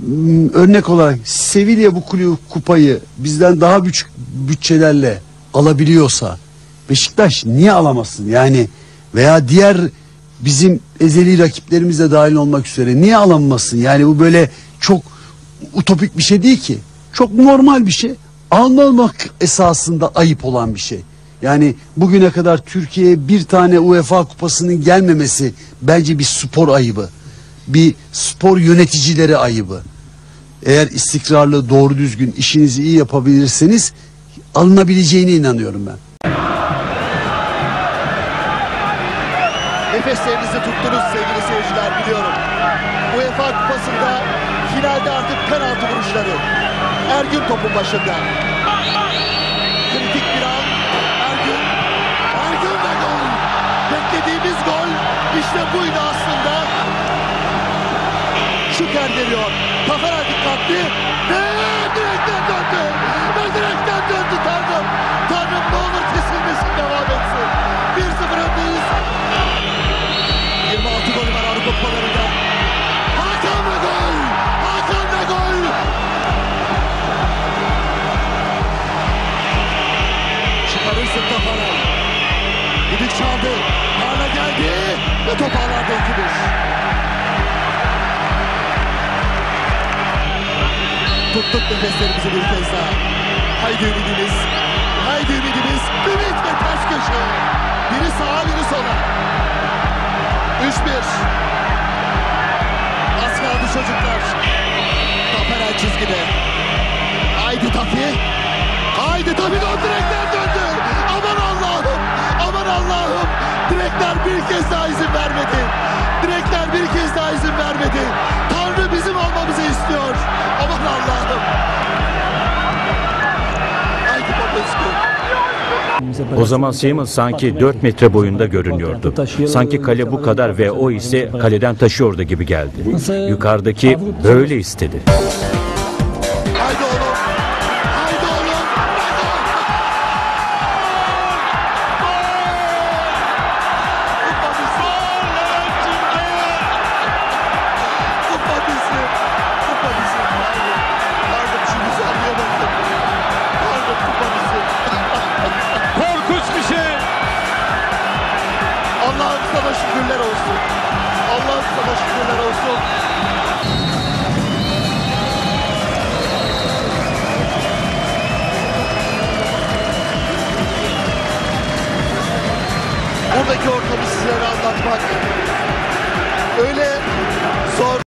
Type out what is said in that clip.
m, örnek olarak Sevilla bu kulü- kupayı bizden daha büyük bütçelerle alabiliyorsa Beşiktaş niye alamasın? Yani veya diğer bizim ezeli rakiplerimiz de dahil olmak üzere niye alamasın? Yani bu böyle çok utopik bir şey değil ki. Çok normal bir şey. Almamak esasında ayıp olan bir şey. Yani bugüne kadar Türkiye'ye bir tane UEFA kupasının gelmemesi bence bir spor ayıbı. Bir spor yöneticileri ayıbı. Eğer istikrarlı, doğru düzgün işinizi iyi yapabilirseniz alınabileceğine inanıyorum ben. Nefeslerinizi tuttunuz sevgili seyirciler biliyorum. UEFA Kupası'nda finalde artık penaltı vuruşları. Ergün topun başında. Kritik bir an. Ergün. Ergün ve gol. Beklediğimiz gol işte buydu aslında. Şüker geliyor. Tafera dikkatli. Ve direkten döndü. Ve direkten döndü Tanrım. Tanrım ne olur kesilmesin devam etsin. 1-0 öndeyiz. 26 golü var Avrupa Kupalarında. Hakan ve gol! Hakan ve gol! Çıkarırsın Tafara. Düdük çaldı. Tuttuk nefeslerimizi bir kez daha. Haydi ümidimiz. Haydi ümidimiz. Ümit ve ters köşe. Biri sağa biri sola. 3-1. Az kaldı çocuklar. Taferel çizgide. Haydi Tafi. Haydi Tafi gol direkten döndü. Aman Allah'ım. Aman Allah'ım. Direkler bir kez daha izin vermedi. Direkler bir kez daha izin vermedi. O zaman Seaman sanki 4 metre boyunda görünüyordu. Sanki kale bu kadar ve o ise kaleden taşıyordu gibi geldi. Yukarıdaki böyle istedi. Haydi oğlum. Allah'a şükürler olsun. Buradaki ortamı sizlere anlatmak öyle zor.